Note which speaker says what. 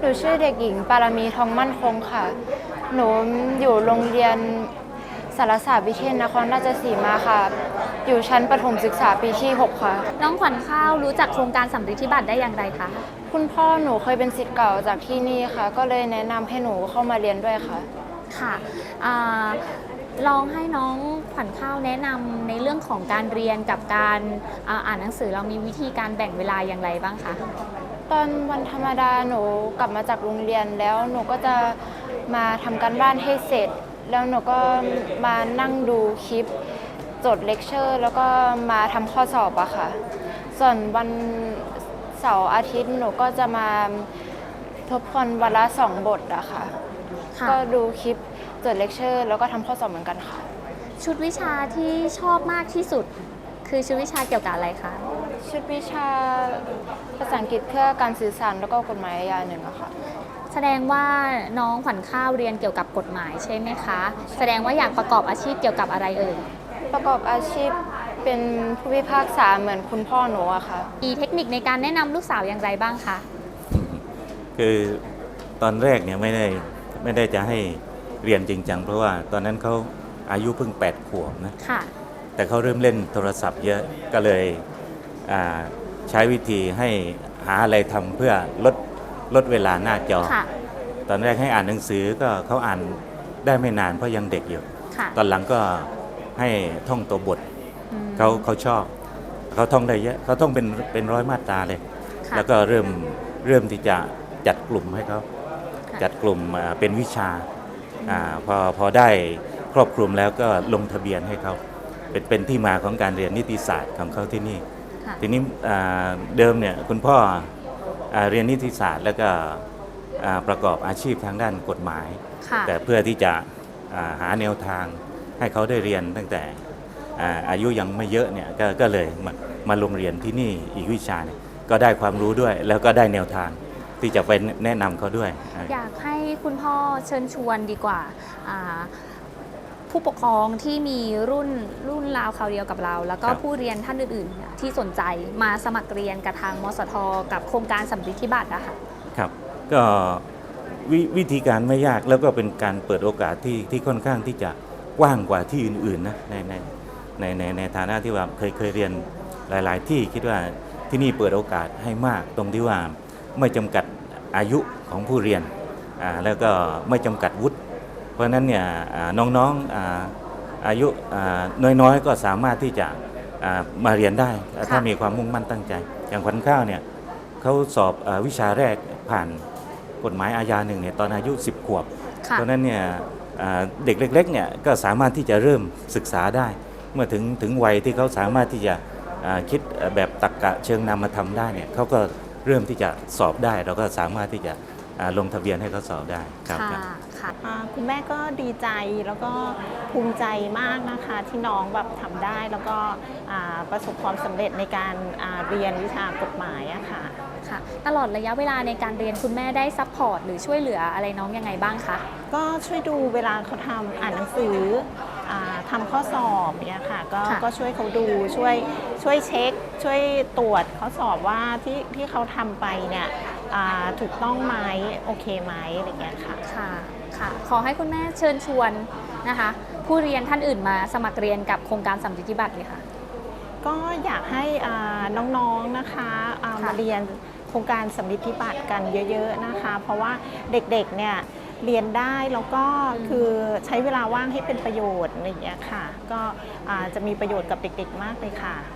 Speaker 1: หนูชื่อเด็กหญิงปารมีทองมั่นคงค่ะ หนูอยู่โรงเรียนสารศาสตร์วิเทศนครราชสีมาค่ะ อยู่ชั้นประถมศึกษาปีที่ 6 ค่ะ
Speaker 2: น้องขวัญข้าวรู้จักโครงการสำริดที่บัตรได้อย่างไรคะ
Speaker 1: คุณพ่อหนูเคยเป็นศิษย์เก่าจากที่นี่ค่ะ ก็เลยแนะนำให้หนูเข้ามาเรียนด้วยค่ะ
Speaker 2: ค่ะอ่าลองให้น้องขวัญข้าวแนะนำในเรื่องของการเรียนกับการอ่าอ่านหนังสือเรามีวิธีการแบ่งเวลาอย่างไรบ้างคะ
Speaker 1: ตอนวันธรรมดาหนูกลับมาจากโรงเรียนแล้วหนูก็จะมาทำการบ้านให้เสร็จ แล้วหนูก็มานั่งดูคลิปจดเลคเชอร์ แล้วก็มาทำข้อสอบอะค่ะ ส่วนวันเสาร์อาทิตย์หนูก็จะมาทบทวนวันละสองบทอะค่ะ
Speaker 2: ค่ะ
Speaker 1: ก็ดูคลิปจดเลคเชอร์ แล้วก็ทำข้อสอบเหมือนกันค่ะ
Speaker 2: ชุดวิชาที่ชอบมากที่สุด คือชุดวิชาเกี่ยวกับอะไรคะ
Speaker 1: ชุดวิชาภาษาอังกฤษเพื่อการสื่อสารแล้วก็กฎหมายอาญาหนึ่งอะค่ะ
Speaker 2: แสดงว่าน้องขวัญข้าวเรียนเกี่ยวกับกฎหมายใช่ไหมคะ แสดงว่าอยากประกอบอาชีพเกี่ยวกับอะไรเอ่ย
Speaker 1: ประกอบอาชีพเป็นผู้พิพากษาเหมือนคุณพ่อหนูอะค่ะ
Speaker 2: มีเทคนิคในการแนะนำลูกสาวอย่างไรบ้างคะ
Speaker 3: คือตอนแรกเนี่ยไม่ได้ไม่ได้จะให้เรียนจริงจังเพราะว่าตอนนั้นเขาอายุเพิ่ง 8 ขวบนะ
Speaker 2: ค่ะ
Speaker 3: แต่เขาเริ่มเล่นโทรศัพท์เยอะก็เลยอ่า ใช้วิธีให้หาอะไรทำเพื่อลดลดเวลาหน้าจอ
Speaker 2: ค่ะ
Speaker 3: ตอนแรกให้อ่านหนังสือก็เขาอ่านได้ไม่นานเพราะยังเด็กอยู่
Speaker 2: ค่ะ
Speaker 3: ตอนหลังก็ให้ท่องตัวบท
Speaker 2: อืม
Speaker 3: เขาเขาชอบเขาท่องได้เยอะเขาท่องเป็นเป็นร้อยมาตราเลย
Speaker 2: ค่ะ
Speaker 3: แล้วก็เริ่มเริ่มที่จะจัดกลุ่มให้เขา
Speaker 2: ค่ะ
Speaker 3: จัดกลุ่มอ่าเป็นวิชาอาพอพอได้ครอบคลุมแล้วก็ลงทะเบียนให้เขาเป็นเป็นที่มาของการเรียนนิติศาสตร์ของเขาที่นี่
Speaker 2: ค่ะ
Speaker 3: ทีนี้อ่าเดิมเนี่ยคุณพ่ออาเรียนนิติศาสตร์แล้วก็อ่าประกอบอาชีพทางด้านกฎหมาย
Speaker 2: ค่ะ
Speaker 3: แต่เพื่อที่จะอ่าหาแนวทางให้เขาได้เรียนตั้งแต่อ่าอายุยังไม่เยอะเนี่ยกก็เลยมามาลงเรียนที่นี่อีกวิชาเนี่ยก็ได้ความรู้ด้วย แล้วก็ได้แนวทางที่จะไปแนะนำเขาด้วยอ่า
Speaker 2: อยากให้คุณพ่อเชิญชวนดีกว่าอ่า ผู้ปกครองที่มีรุ่นรุ่นราวคราวเดียวกับเรา แล้วก็
Speaker 3: ครับ
Speaker 2: ผู้เรียนท่านอื่นๆเนี่ยที่สนใจมาสมัครเรียนกับทางมสท กับโครงการสำริดที่บัตรอะค่ะ
Speaker 3: ครับก็ววิธีการไม่ยากแล้วก็เป็นการเปิดโอกาสที่ที่ค่อนข้างที่จะกว้างกว่าที่อื่นๆนะในในในในในฐานะที่ว่าเคยเคยเรียนหลาย ๆ ที่คิดว่าที่นี่เปิดโอกาสให้มากตรงที่ว่าไม่จำกัดอายุของผู้เรียนอ่าแล้วก็ไม่จำกัดวุฒิ เพราะฉะนั้นเนี่ยอ่าน้องๆอาอายุอ่าน้อยๆ ก็สามารถที่จะอ่ามาเรียนได้ ถ้ามีความมุ่งมั่นตั้งใจ อย่างขวัญข้าวเนี่ยเขาสอบเออวิชาแรกผ่านกฎหมายอาญาหนึ่งเนี่ยตอนอายุ 10 ขวบ
Speaker 2: ค่ะ
Speaker 3: เพราะฉะนั้นเนี่ยอ่าเด็กเล็กๆเนี่ยก็สามารถที่จะเริ่มศึกษาได้ เมื่อถึงถึงวัยที่เขาสามารถที่จะอ่าคิดแบบตรรกะเชิงนามธรรมได้เนี่ยเขาก็เริ่มที่จะสอบได้เราก็สามารถที่จะอ่า ลงทะเบียนให้เขาสอบได้ครับ
Speaker 2: ค่ะ
Speaker 3: ครับ
Speaker 2: ค่ะ
Speaker 4: อ่าคุณแม่ก็ดีใจแล้วก็ภูมิใจมากนะคะที่น้องแบบทำได้แล้วก็อ่าประสบความสำเร็จในการอ่าเรียนวิชากฎหมายอะค่ะ
Speaker 2: ค่ะ ตลอดระยะเวลาในการเรียนคุณแม่ได้ซัพพอร์ตหรือช่วยเหลืออะไรน้องยังไงบ้างคะ
Speaker 4: ก็ช่วยดูเวลาเขาทำอ่านหนังสืออาทำข้อสอบเนี่ยค่ะก็
Speaker 2: ค่ะ
Speaker 4: ก็ช่วยเขาดูช่วยช่วยเช็ค ช่วยตรวจข้อสอบว่าที่ที่เขาทำไปเนี่ยอ่า ถูกต้องไหมโอเคไหมอะไรอย่างเงี้ยค่ะ
Speaker 2: ค่ะค่ะ ขอให้คุณแม่เชิญชวนนะคะ ผู้เรียนท่านอื่นมาสมัครเรียนกับโครงการสำริดที่บัตรเลยค่ะ
Speaker 4: ก็อยากให้อ่าน้องๆนะคะอ่า
Speaker 2: ค่ะ
Speaker 4: มาเรียนโครงการสำลิดที่บัตรกันเยอะ ๆนะคะ เพราะว่าเด็กๆเนี่ยเรียนได้แล้วก็คือใช้เวลาว่างให้เป็นประโยชน์อะไรอย่างเงี้ยค่ะ ก็อ่าจะมีประโยชน์กับเด็กๆมากเลยค่ะ